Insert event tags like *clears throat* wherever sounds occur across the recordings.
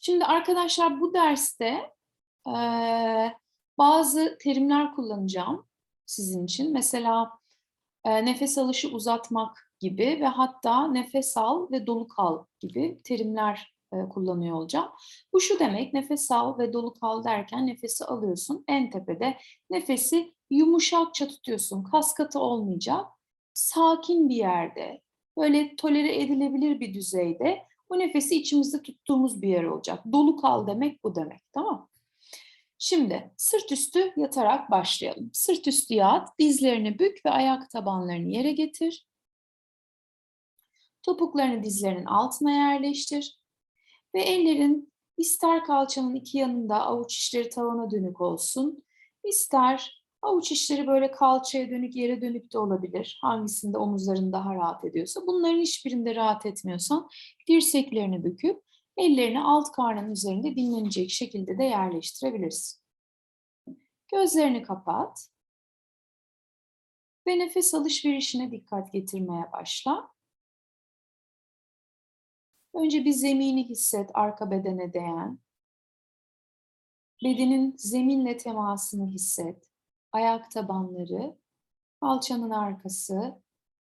Şimdi arkadaşlar bu derste eee, bazı terimler kullanacağım sizin için. Mesela eee, nefes alışı uzatmak gibi ve hatta nefes al ve dolu kal gibi terimler eee, kullanıyor olacağım. Bu şu demek, nefes al ve dolu kal derken nefesi alıyorsun. En tepede nefesi yumuşakça tutuyorsun. Kas katı olmayacak. Sakin bir yerde, böyle tolere edilebilir bir düzeyde bu nefesi içimizde tuttuğumuz bir yer olacak. Dolu kal demek bu demek, tamam Şimdi sırt üstü yatarak başlayalım. Sırt üstü yat, dizlerini bük ve ayak tabanlarını yere getir. Topuklarını dizlerinin altına yerleştir. Ve ellerin ister kalçanın iki yanında avuç içleri tavana dönük olsun, ister avuç içleri böyle kalçaya dönük, yere dönük de olabilir. Hangisinde omuzların daha rahat ediyorsa. Bunların hiçbirinde rahat etmiyorsan dirseklerini büküp ellerini alt karnın üzerinde dinlenecek şekilde de yerleştirebilirsin. Gözlerini kapat ve nefes alışverişine dikkat getirmeye başla. Önce bir zemini hisset arka bedene değen. Bedenin zeminle temasını hisset. Ayak tabanları, kalçanın arkası,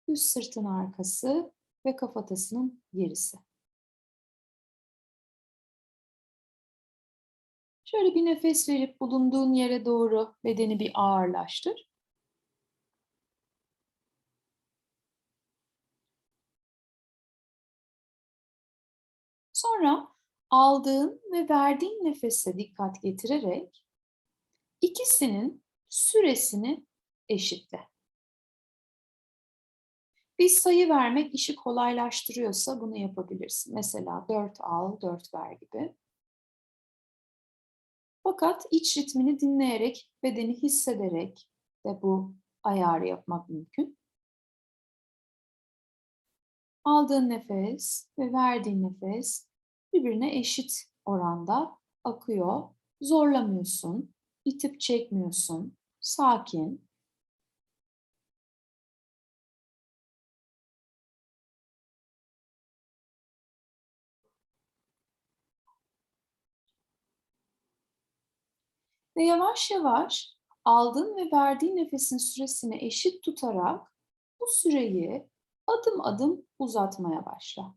üst sırtın arkası ve kafatasının gerisi. Şöyle bir nefes verip bulunduğun yere doğru bedeni bir ağırlaştır. Sonra aldığın ve verdiğin nefese dikkat getirerek ikisinin süresini eşitle. Bir sayı vermek işi kolaylaştırıyorsa bunu yapabilirsin. Mesela 4 al, 4 ver gibi. Fakat iç ritmini dinleyerek, bedeni hissederek de bu ayarı yapmak mümkün. Aldığın nefes ve verdiğin nefes birbirine eşit oranda akıyor. Zorlamıyorsun, itip çekmiyorsun, sakin. Ve yavaş yavaş aldığın ve verdiğin nefesin süresini eşit tutarak bu süreyi adım adım uzatmaya başla.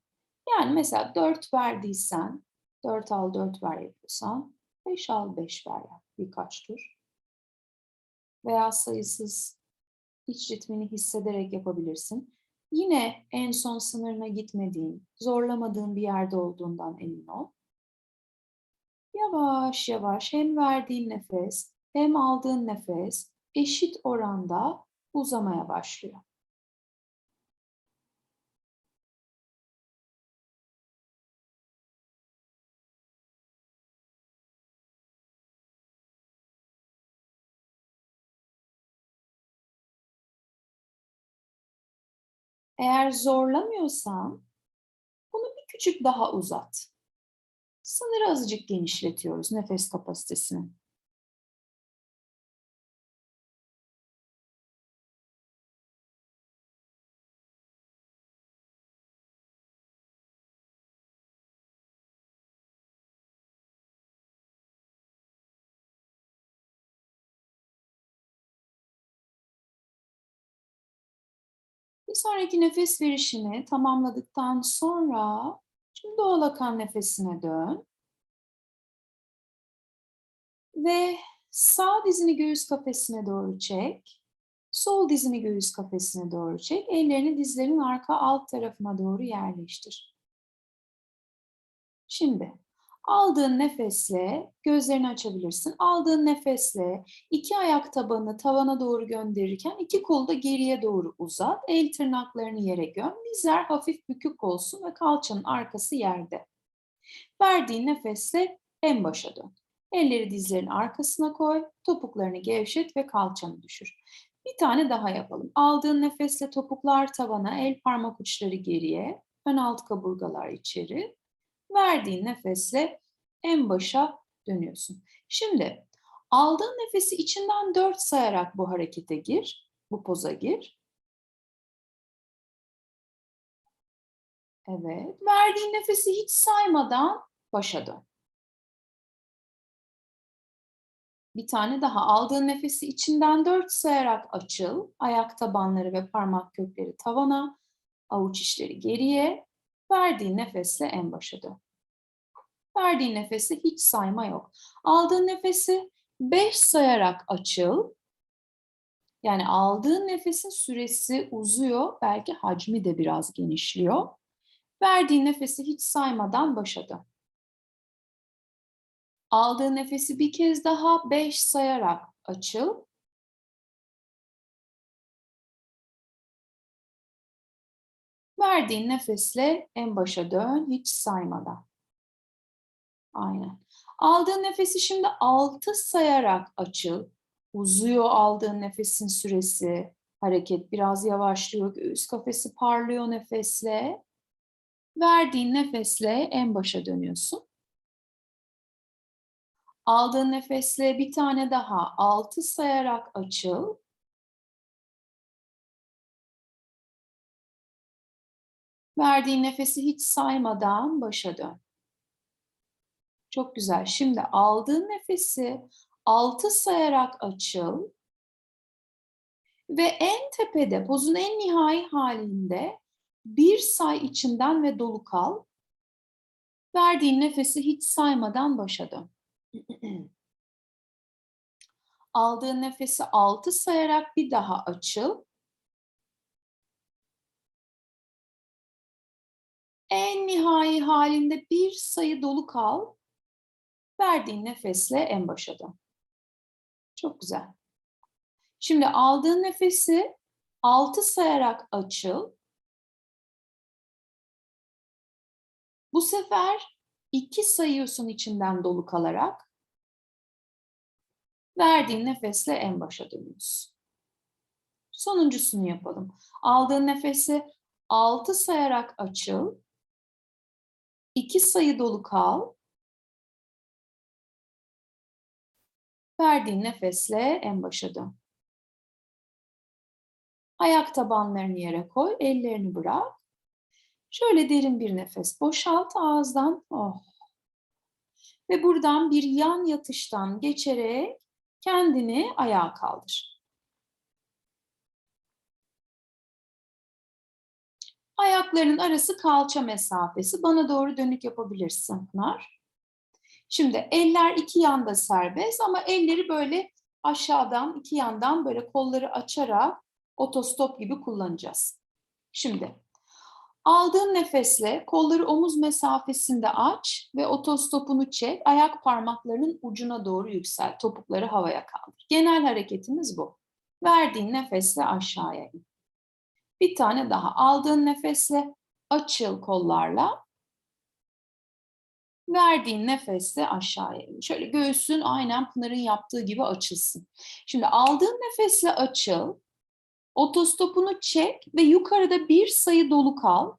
Yani mesela 4 verdiysen, 4 al 4 ver yapıyorsan, 5 al 5 ver yap birkaç tur. Veya sayısız iç ritmini hissederek yapabilirsin. Yine en son sınırına gitmediğin, zorlamadığın bir yerde olduğundan emin ol. Yavaş yavaş hem verdiğin nefes hem aldığın nefes eşit oranda uzamaya başlıyor. Eğer zorlamıyorsan bunu bir küçük daha uzat. Sınırı azıcık genişletiyoruz nefes kapasitesini. Sonraki nefes verişini tamamladıktan sonra şimdi doğal akan nefesine dön. Ve sağ dizini göğüs kafesine doğru çek. Sol dizini göğüs kafesine doğru çek. Ellerini dizlerin arka alt tarafına doğru yerleştir. Şimdi Aldığın nefesle gözlerini açabilirsin. Aldığın nefesle iki ayak tabanını tavana doğru gönderirken iki kolu da geriye doğru uzat. El tırnaklarını yere göm. Dizler hafif bükük olsun ve kalçanın arkası yerde. Verdiğin nefesle en başa dön. Elleri dizlerin arkasına koy. Topuklarını gevşet ve kalçanı düşür. Bir tane daha yapalım. Aldığın nefesle topuklar tavana, el parmak uçları geriye, ön alt kaburgalar içeri verdiğin nefesle en başa dönüyorsun. Şimdi aldığın nefesi içinden 4 sayarak bu harekete gir, bu poza gir. Evet, verdiğin nefesi hiç saymadan başa dön. Bir tane daha aldığın nefesi içinden dört sayarak açıl. Ayak tabanları ve parmak kökleri tavana, avuç içleri geriye. Verdiğin nefesle en başa dön. Verdiğin nefesi hiç sayma yok. Aldığın nefesi beş sayarak açıl. Yani aldığın nefesin süresi uzuyor. Belki hacmi de biraz genişliyor. Verdiğin nefesi hiç saymadan başa dön. Aldığın nefesi bir kez daha beş sayarak açıl. Verdiğin nefesle en başa dön hiç saymadan. Aynen. Aldığın nefesi şimdi altı sayarak açıl. Uzuyor aldığın nefesin süresi. Hareket biraz yavaşlıyor. Göğüs kafesi parlıyor nefesle. Verdiğin nefesle en başa dönüyorsun. Aldığın nefesle bir tane daha altı sayarak açıl. Verdiğin nefesi hiç saymadan başa dön. Çok güzel. Şimdi aldığın nefesi altı sayarak açıl. Ve en tepede, pozun en nihai halinde bir say içinden ve dolu kal. Verdiğin nefesi hiç saymadan başa dön. *clears throat* Aldığın nefesi altı sayarak bir daha açıl. En nihai halinde bir sayı dolu kal. Verdiğin nefesle en başa dön. Çok güzel. Şimdi aldığın nefesi altı sayarak açıl. Bu sefer iki sayıyorsun içinden dolu kalarak. Verdiğin nefesle en başa dönüyorsun. Sonuncusunu yapalım. Aldığın nefesi altı sayarak açıl. İki sayı dolu kal. Verdiğin nefesle en başa dön. Ayak tabanlarını yere koy, ellerini bırak. Şöyle derin bir nefes boşalt ağızdan. Oh. Ve buradan bir yan yatıştan geçerek kendini ayağa kaldır. Ayakların arası kalça mesafesi. Bana doğru dönük yapabilirsin Pınar. Şimdi eller iki yanda serbest ama elleri böyle aşağıdan iki yandan böyle kolları açarak otostop gibi kullanacağız. Şimdi aldığın nefesle kolları omuz mesafesinde aç ve otostopunu çek. Ayak parmaklarının ucuna doğru yüksel. Topukları havaya kaldır. Genel hareketimiz bu. Verdiğin nefesle aşağıya in. Bir tane daha. Aldığın nefesle açıl kollarla. Verdiğin nefesle aşağıya in. Şöyle göğsün aynen Pınar'ın yaptığı gibi açılsın. Şimdi aldığın nefesle açıl. Otostopunu çek ve yukarıda bir sayı dolu kal.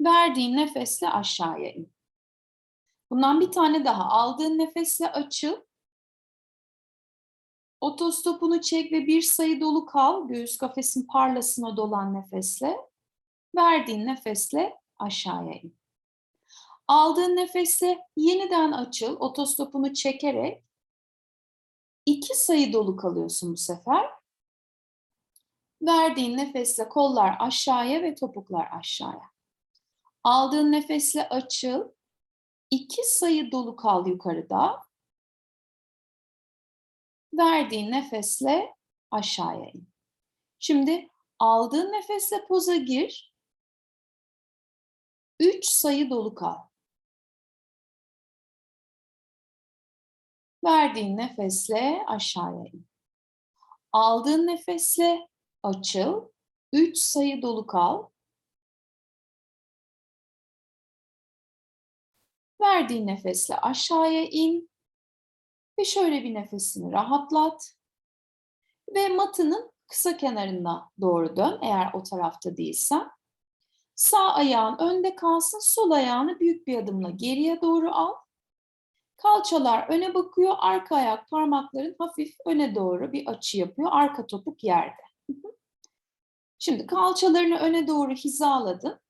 Verdiğin nefesle aşağıya in. Bundan bir tane daha. Aldığın nefesle açıl. Otostopunu çek ve bir sayı dolu kal. Göğüs kafesin parlasına dolan nefesle. Verdiğin nefesle aşağıya in. Aldığın nefesle yeniden açıl. Otostopunu çekerek iki sayı dolu kalıyorsun bu sefer. Verdiğin nefesle kollar aşağıya ve topuklar aşağıya. Aldığın nefesle açıl. İki sayı dolu kal yukarıda. Verdiğin nefesle aşağıya in. Şimdi aldığın nefesle poza gir. Üç sayı dolu kal. Verdiğin nefesle aşağıya in. Aldığın nefesle açıl. Üç sayı dolu kal. Verdiğin nefesle aşağıya in. Ve şöyle bir nefesini rahatlat. Ve matının kısa kenarına doğru dön eğer o tarafta değilsen. Sağ ayağın önde kalsın, sol ayağını büyük bir adımla geriye doğru al. Kalçalar öne bakıyor, arka ayak parmakların hafif öne doğru bir açı yapıyor. Arka topuk yerde. Şimdi kalçalarını öne doğru hizaladın.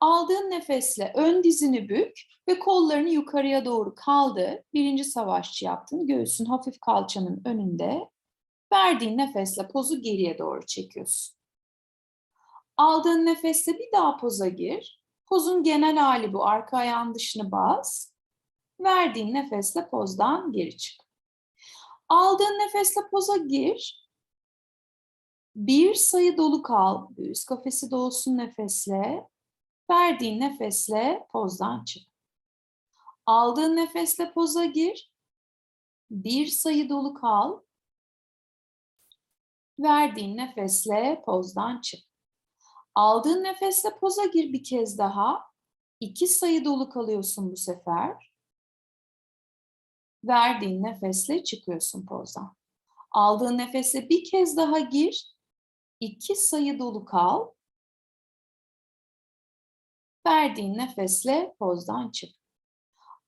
Aldığın nefesle ön dizini bük ve kollarını yukarıya doğru kaldır. Birinci savaşçı yaptın. Göğsün hafif kalçanın önünde. Verdiğin nefesle pozu geriye doğru çekiyorsun. Aldığın nefesle bir daha poza gir. Pozun genel hali bu. Arka ayağın dışını bas. Verdiğin nefesle pozdan geri çık. Aldığın nefesle poza gir. Bir sayı dolu kal. Göğüs kafesi dolsun nefesle. Verdiğin nefesle pozdan çık. Aldığın nefesle poza gir. Bir sayı dolu kal. Verdiğin nefesle pozdan çık. Aldığın nefesle poza gir bir kez daha. İki sayı dolu kalıyorsun bu sefer. Verdiğin nefesle çıkıyorsun pozdan. Aldığın nefesle bir kez daha gir. İki sayı dolu kal. Verdiğin nefesle pozdan çık.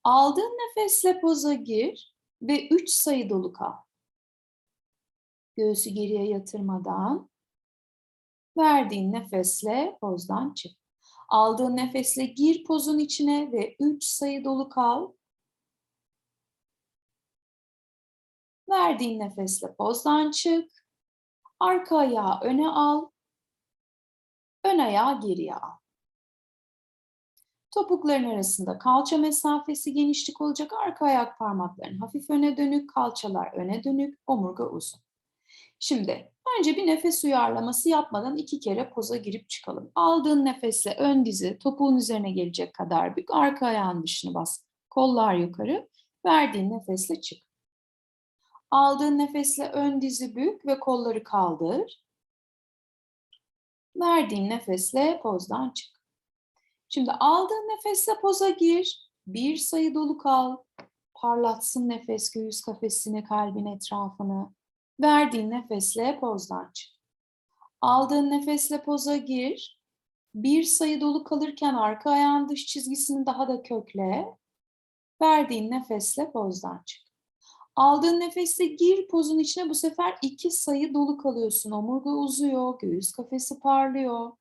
Aldığın nefesle poza gir ve üç sayı dolu kal. Göğsü geriye yatırmadan verdiğin nefesle pozdan çık. Aldığın nefesle gir pozun içine ve üç sayı dolu kal. Verdiğin nefesle pozdan çık. Arka ayağı öne al. Ön ayağı geriye al. Topukların arasında kalça mesafesi genişlik olacak. Arka ayak parmakların hafif öne dönük, kalçalar öne dönük, omurga uzun. Şimdi önce bir nefes uyarlaması yapmadan iki kere poza girip çıkalım. Aldığın nefesle ön dizi topuğun üzerine gelecek kadar bük. Arka ayağın dışını bas. Kollar yukarı. Verdiğin nefesle çık. Aldığın nefesle ön dizi bük ve kolları kaldır. Verdiğin nefesle pozdan çık. Şimdi aldığın nefesle poza gir. Bir sayı dolu kal. Parlatsın nefes göğüs kafesini, kalbin etrafını. Verdiğin nefesle pozdan çık. Aldığın nefesle poza gir. Bir sayı dolu kalırken arka ayağın dış çizgisini daha da kökle. Verdiğin nefesle pozdan çık. Aldığın nefesle gir pozun içine bu sefer iki sayı dolu kalıyorsun. Omurga uzuyor, göğüs kafesi parlıyor.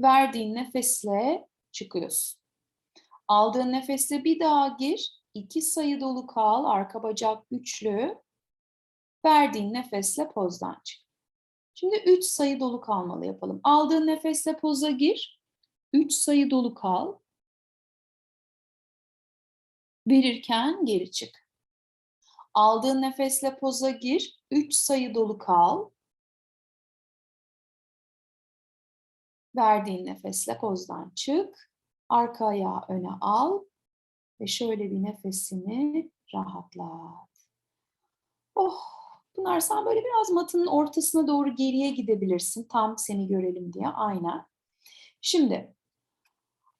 Verdiğin nefesle çıkıyorsun. Aldığın nefesle bir daha gir. iki sayı dolu kal. Arka bacak güçlü. Verdiğin nefesle pozdan çık. Şimdi üç sayı dolu kalmalı yapalım. Aldığın nefesle poza gir. Üç sayı dolu kal. Verirken geri çık. Aldığın nefesle poza gir. Üç sayı dolu kal. Verdiğin nefesle pozdan çık. Arka ayağı öne al. Ve şöyle bir nefesini rahatlat. Oh! Pınar sen böyle biraz matının ortasına doğru geriye gidebilirsin. Tam seni görelim diye. Aynen. Şimdi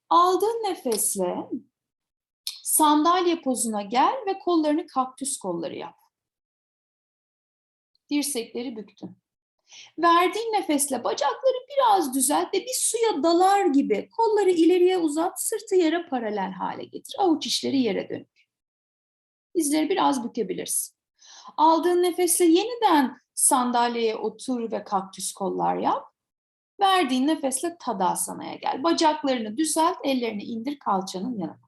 aldığın nefesle sandalye pozuna gel ve kollarını kaktüs kolları yap. Dirsekleri büktün. Verdiğin nefesle bacakları biraz düzelt ve bir suya dalar gibi kolları ileriye uzat, sırtı yere paralel hale getir. Avuç içleri yere dönük. Dizleri biraz bükebilirsin. Aldığın nefesle yeniden sandalyeye otur ve kaktüs kollar yap. Verdiğin nefesle tadasana'ya gel. Bacaklarını düzelt, ellerini indir kalçanın yanına.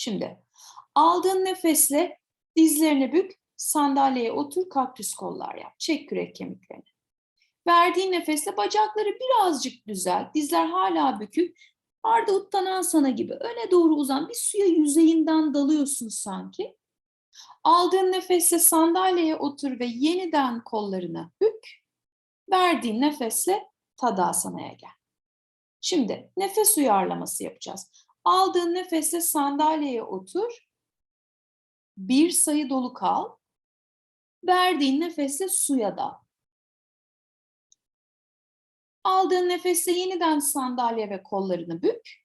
Şimdi aldığın nefesle dizlerini bük, sandalyeye otur, kaktüs kollar yap. Çek kürek kemiklerini. Verdiğin nefesle bacakları birazcık düzelt. Dizler hala bükük. Arda Uttanasana gibi öne doğru uzan bir suya yüzeyinden dalıyorsun sanki. Aldığın nefesle sandalyeye otur ve yeniden kollarını bük. Verdiğin nefesle Tadasana'ya gel. Şimdi nefes uyarlaması yapacağız. Aldığın nefesle sandalyeye otur. Bir sayı dolu kal. Verdiğin nefesle suya dal. Aldığın nefesle yeniden sandalye ve kollarını bük.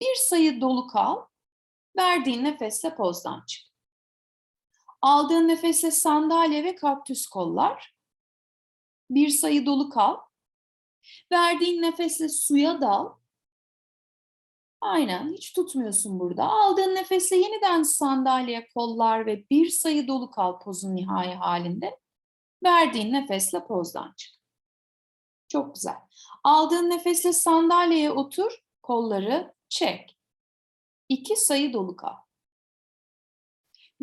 Bir sayı dolu kal. Verdiğin nefesle pozdan çık. Aldığın nefesle sandalye ve kaktüs kollar. Bir sayı dolu kal. Verdiğin nefesle suya dal. Aynen hiç tutmuyorsun burada. Aldığın nefesle yeniden sandalye, kollar ve bir sayı dolu kal pozun nihai halinde. Verdiğin nefesle pozdan çık. Çok güzel. Aldığın nefesle sandalyeye otur, kolları çek. İki sayı dolu kal.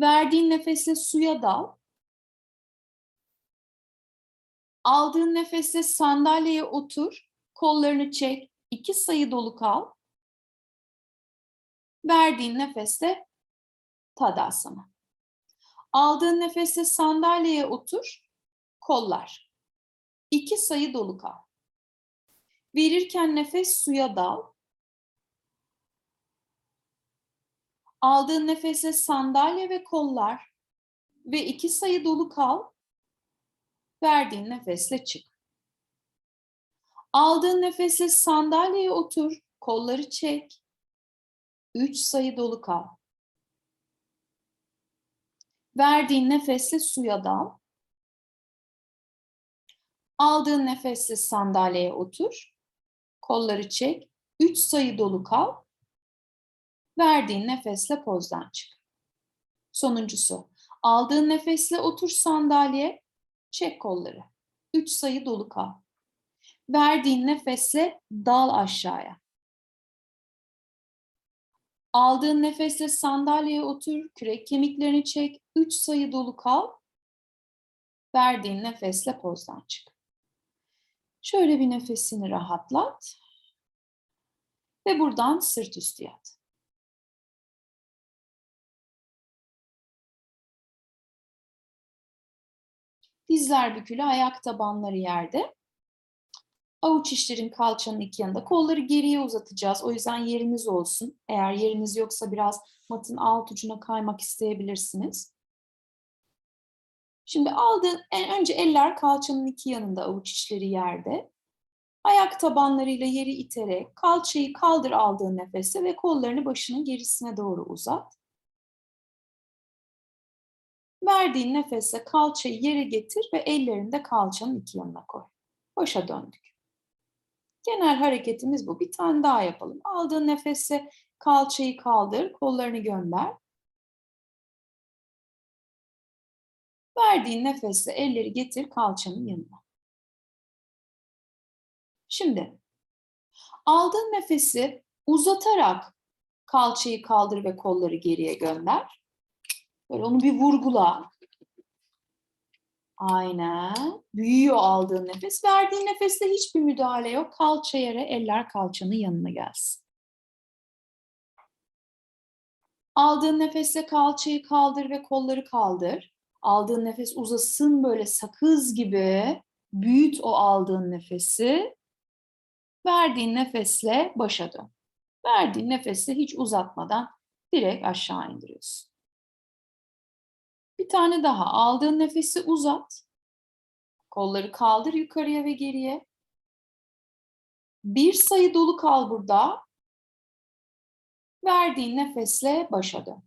Verdiğin nefesle suya dal. Aldığın nefesle sandalyeye otur, kollarını çek, iki sayı dolu kal. Verdiğin nefesle tadasana. Aldığın nefesle sandalyeye otur, kollar. İki sayı dolu kal. Verirken nefes suya dal. Aldığın nefesle sandalye ve kollar ve iki sayı dolu kal. Verdiğin nefesle çık. Aldığın nefesle sandalyeye otur, kolları çek. Üç sayı dolu kal. Verdiğin nefesle suya dal. Aldığın nefesle sandalyeye otur. Kolları çek. Üç sayı dolu kal. Verdiğin nefesle pozdan çık. Sonuncusu. Aldığın nefesle otur sandalye. Çek kolları. Üç sayı dolu kal. Verdiğin nefesle dal aşağıya. Aldığın nefesle sandalyeye otur, kürek kemiklerini çek, üç sayı dolu kal. Verdiğin nefesle pozdan çık. Şöyle bir nefesini rahatlat. Ve buradan sırt üstü yat. Dizler bükülü, ayak tabanları yerde. Avuç içlerin kalçanın iki yanında. Kolları geriye uzatacağız. O yüzden yeriniz olsun. Eğer yeriniz yoksa biraz matın alt ucuna kaymak isteyebilirsiniz. Şimdi aldığın, en önce eller kalçanın iki yanında, avuç içleri yerde. Ayak tabanlarıyla yeri iterek kalçayı kaldır aldığın nefeste ve kollarını başının gerisine doğru uzat. Verdiğin nefesle kalçayı yere getir ve ellerini de kalçanın iki yanına koy. Başa döndük. Genel hareketimiz bu. Bir tane daha yapalım. Aldığın nefesle kalçayı kaldır, kollarını gönder. Verdiğin nefesle elleri getir kalçanın yanına. Şimdi aldığın nefesi uzatarak kalçayı kaldır ve kolları geriye gönder. Böyle onu bir vurgula. Aynen. Büyüyor aldığın nefes. Verdiğin nefeste hiçbir müdahale yok. Kalça yere, eller kalçanın yanına gelsin. Aldığın nefesle kalçayı kaldır ve kolları kaldır. Aldığın nefes uzasın böyle sakız gibi. Büyüt o aldığın nefesi. Verdiğin nefesle başa dön. Verdiğin nefesle hiç uzatmadan direkt aşağı indiriyorsun. Bir tane daha. Aldığın nefesi uzat. Kolları kaldır yukarıya ve geriye. Bir sayı dolu kal burada. Verdiğin nefesle başa dön.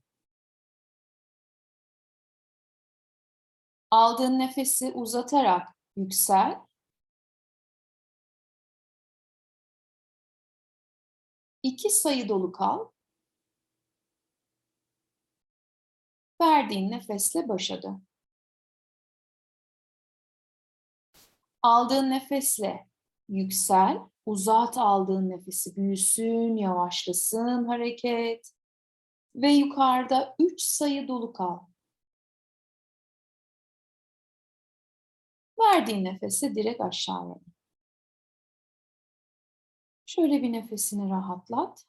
Aldığın nefesi uzatarak yüksel. İki sayı dolu kal. Verdiğin nefesle başa dön. Aldığın nefesle yüksel, uzat aldığın nefesi büyüsün, yavaşlasın hareket ve yukarıda üç sayı dolu kal. Verdiğin nefese direkt aşağıya. Şöyle bir nefesini rahatlat.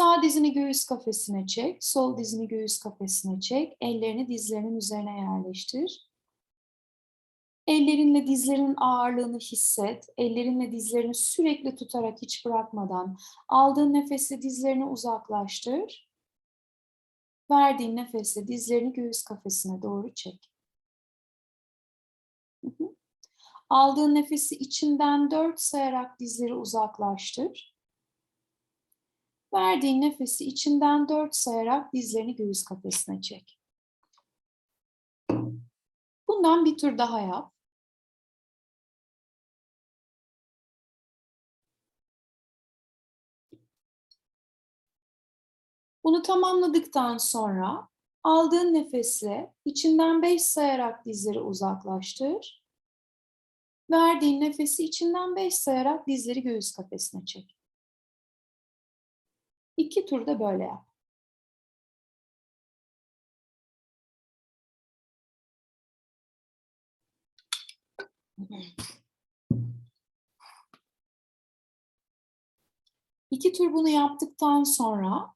Sağ dizini göğüs kafesine çek, sol dizini göğüs kafesine çek, ellerini dizlerinin üzerine yerleştir. Ellerinle dizlerin ağırlığını hisset, ellerinle dizlerini sürekli tutarak hiç bırakmadan aldığın nefesle dizlerini uzaklaştır. Verdiğin nefesle dizlerini göğüs kafesine doğru çek. Aldığın nefesi içinden dört sayarak dizleri uzaklaştır. Verdiğin nefesi içinden dört sayarak dizlerini göğüs kafesine çek. Bundan bir tur daha yap. Bunu tamamladıktan sonra aldığın nefesle içinden beş sayarak dizleri uzaklaştır. Verdiğin nefesi içinden 5 sayarak dizleri göğüs kafesine çek. İki turda böyle yap. İki tur bunu yaptıktan sonra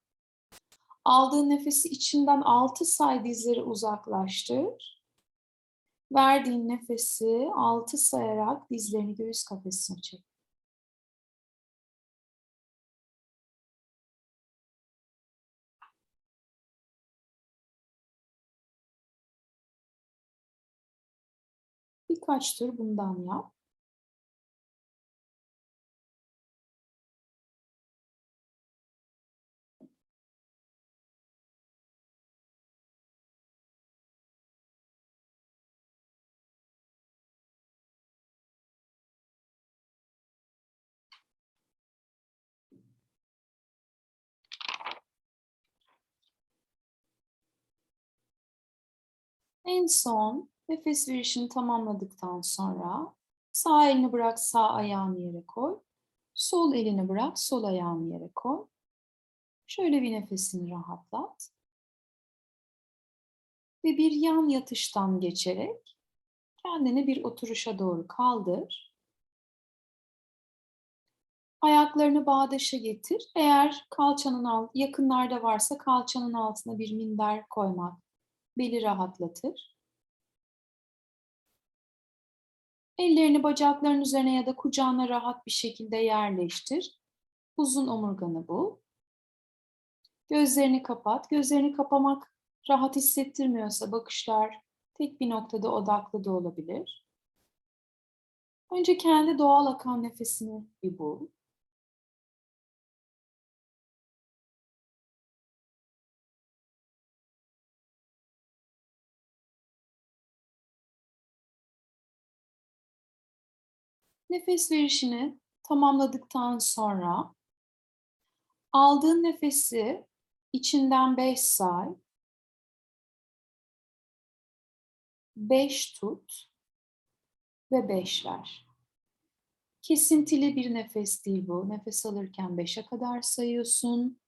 aldığın nefesi içinden 6 say dizleri uzaklaştır. Verdiğin nefesi 6 sayarak dizlerini göğüs kafesine çek. Birkaç tur bundan yap. En son nefes verişini tamamladıktan sonra sağ elini bırak sağ ayağını yere koy. Sol elini bırak sol ayağını yere koy. Şöyle bir nefesini rahatlat. Ve bir yan yatıştan geçerek kendini bir oturuşa doğru kaldır. Ayaklarını bağdaşa getir. Eğer kalçanın alt, yakınlarda varsa kalçanın altına bir minder koymak beli rahatlatır. Ellerini bacakların üzerine ya da kucağına rahat bir şekilde yerleştir. Uzun omurganı bul. Gözlerini kapat. Gözlerini kapamak rahat hissettirmiyorsa bakışlar tek bir noktada odaklı da olabilir. Önce kendi doğal akan nefesini bir bul. Nefes verişini tamamladıktan sonra aldığın nefesi içinden 5 say. 5 tut ve 5 ver. Kesintili bir nefes değil bu. Nefes alırken 5'e kadar sayıyorsun.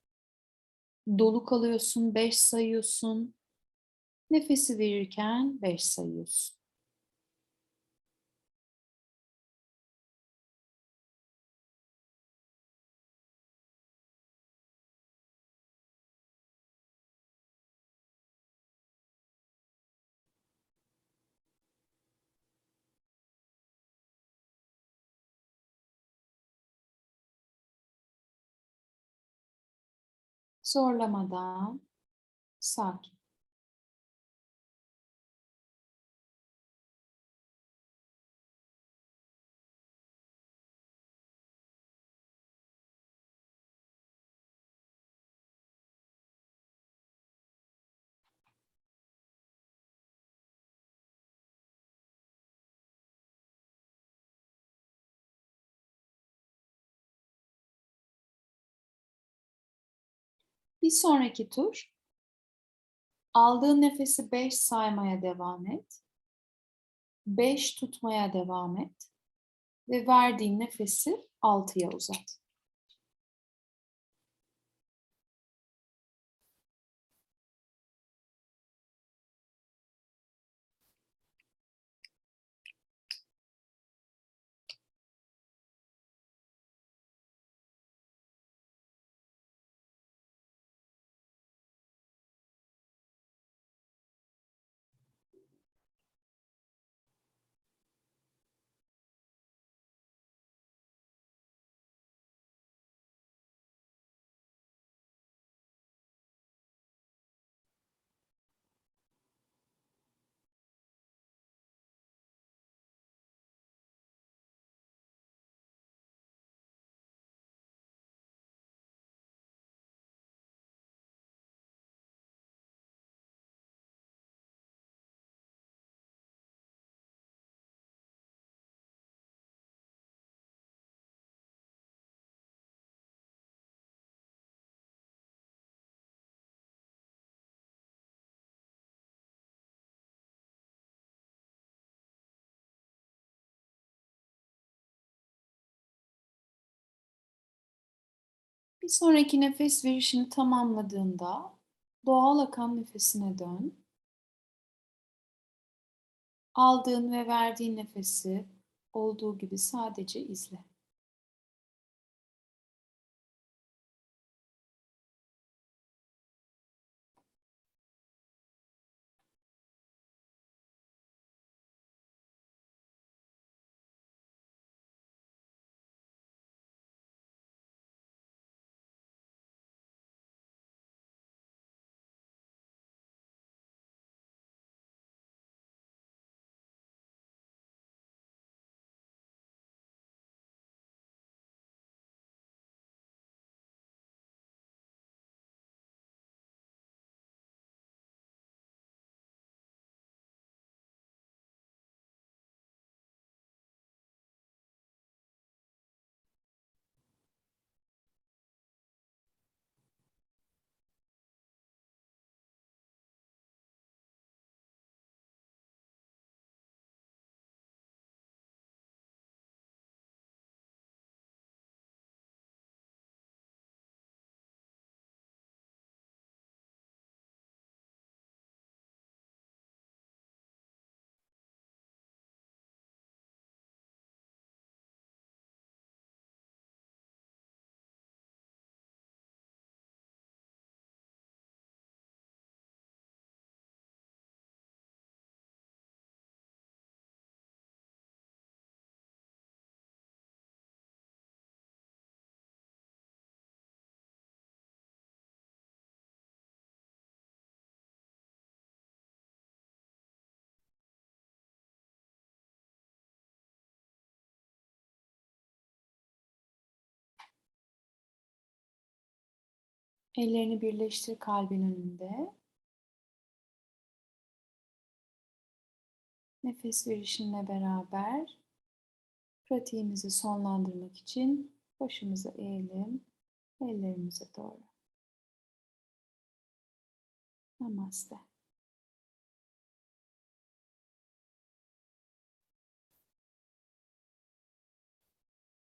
Dolu kalıyorsun, 5 sayıyorsun. Nefesi verirken 5 sayıyorsun. Zorlamadan sakin. Bir sonraki tur aldığın nefesi 5 saymaya devam et. 5 tutmaya devam et ve verdiğin nefesi 6'ya uzat. Bir sonraki nefes verişini tamamladığında doğal akan nefesine dön. Aldığın ve verdiğin nefesi olduğu gibi sadece izle. Ellerini birleştir kalbin önünde. Nefes verişinle beraber pratiğimizi sonlandırmak için başımızı eğelim, ellerimize doğru. Namaste.